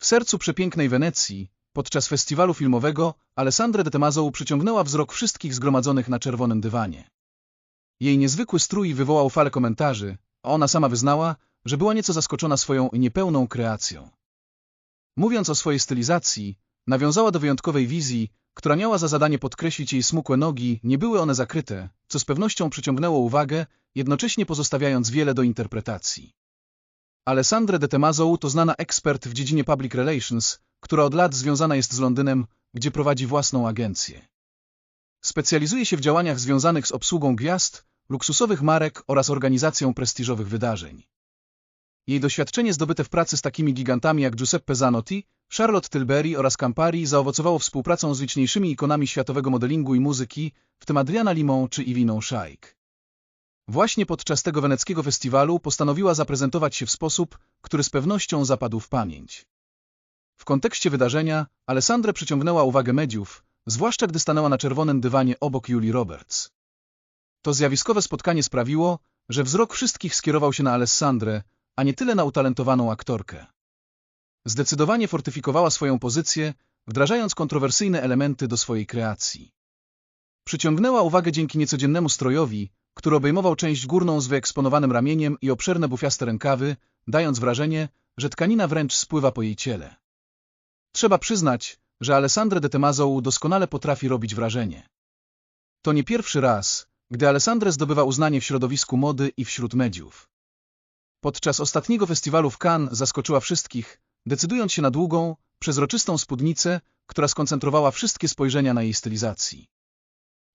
W sercu przepięknej Wenecji, podczas festiwalu filmowego, Alessandra de Tomaso przyciągnęła wzrok wszystkich zgromadzonych na czerwonym dywanie. Jej niezwykły strój wywołał falę komentarzy, a ona sama wyznała, że była nieco zaskoczona swoją niepełną kreacją. Mówiąc o swojej stylizacji, nawiązała do wyjątkowej wizji, która miała za zadanie podkreślić jej smukłe nogi, nie były one zakryte, co z pewnością przyciągnęło uwagę, jednocześnie pozostawiając wiele do interpretacji. Alessandra de Tomaso to znana ekspert w dziedzinie public relations, która od lat związana jest z Londynem, gdzie prowadzi własną agencję. Specjalizuje się w działaniach związanych z obsługą gwiazd, luksusowych marek oraz organizacją prestiżowych wydarzeń. Jej doświadczenie zdobyte w pracy z takimi gigantami jak Giuseppe Zanotti, Charlotte Tilbury oraz Campari zaowocowało współpracą z liczniejszymi ikonami światowego modelingu i muzyki, w tym Adriana Limon czy Iwiną Shaik. Właśnie podczas tego weneckiego festiwalu postanowiła zaprezentować się w sposób, który z pewnością zapadł w pamięć. W kontekście wydarzenia Alessandra przyciągnęła uwagę mediów, zwłaszcza gdy stanęła na czerwonym dywanie obok Julie Roberts. To zjawiskowe spotkanie sprawiło, że wzrok wszystkich skierował się na Alessandrę, a nie tyle na utalentowaną aktorkę. Zdecydowanie fortyfikowała swoją pozycję, wdrażając kontrowersyjne elementy do swojej kreacji. Przyciągnęła uwagę dzięki niecodziennemu strojowi, który obejmował część górną z wyeksponowanym ramieniem i obszerne bufiaste rękawy, dając wrażenie, że tkanina wręcz spływa po jej ciele. Trzeba przyznać, że Alessandra de Tomaso doskonale potrafi robić wrażenie. To nie pierwszy raz, gdy Alessandra zdobywa uznanie w środowisku mody i wśród mediów. Podczas ostatniego festiwalu w Cannes zaskoczyła wszystkich, decydując się na długą, przezroczystą spódnicę, która skoncentrowała wszystkie spojrzenia na jej stylizacji.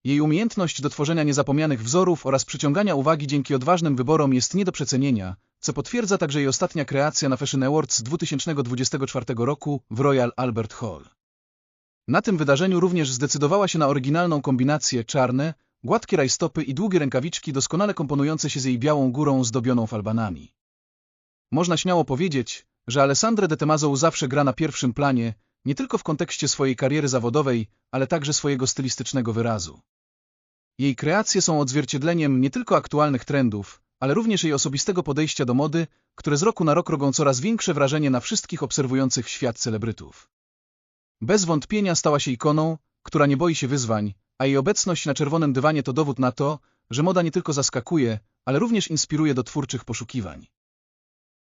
Jej umiejętność do tworzenia niezapomnianych wzorów oraz przyciągania uwagi dzięki odważnym wyborom jest nie do przecenienia, co potwierdza także jej ostatnia kreacja na Fashion Awards 2024 roku w Royal Albert Hall. Na tym wydarzeniu również zdecydowała się na oryginalną kombinację czarne, gładkie rajstopy i długie rękawiczki doskonale komponujące się z jej białą górą zdobioną falbanami. Można śmiało powiedzieć, że Alessandra de Tomaso zawsze gra na pierwszym planie, nie tylko w kontekście swojej kariery zawodowej, ale także swojego stylistycznego wyrazu. Jej kreacje są odzwierciedleniem nie tylko aktualnych trendów, ale również jej osobistego podejścia do mody, które z roku na rok robią coraz większe wrażenie na wszystkich obserwujących świat celebrytów. Bez wątpienia stała się ikoną, która nie boi się wyzwań, a jej obecność na czerwonym dywanie to dowód na to, że moda nie tylko zaskakuje, ale również inspiruje do twórczych poszukiwań.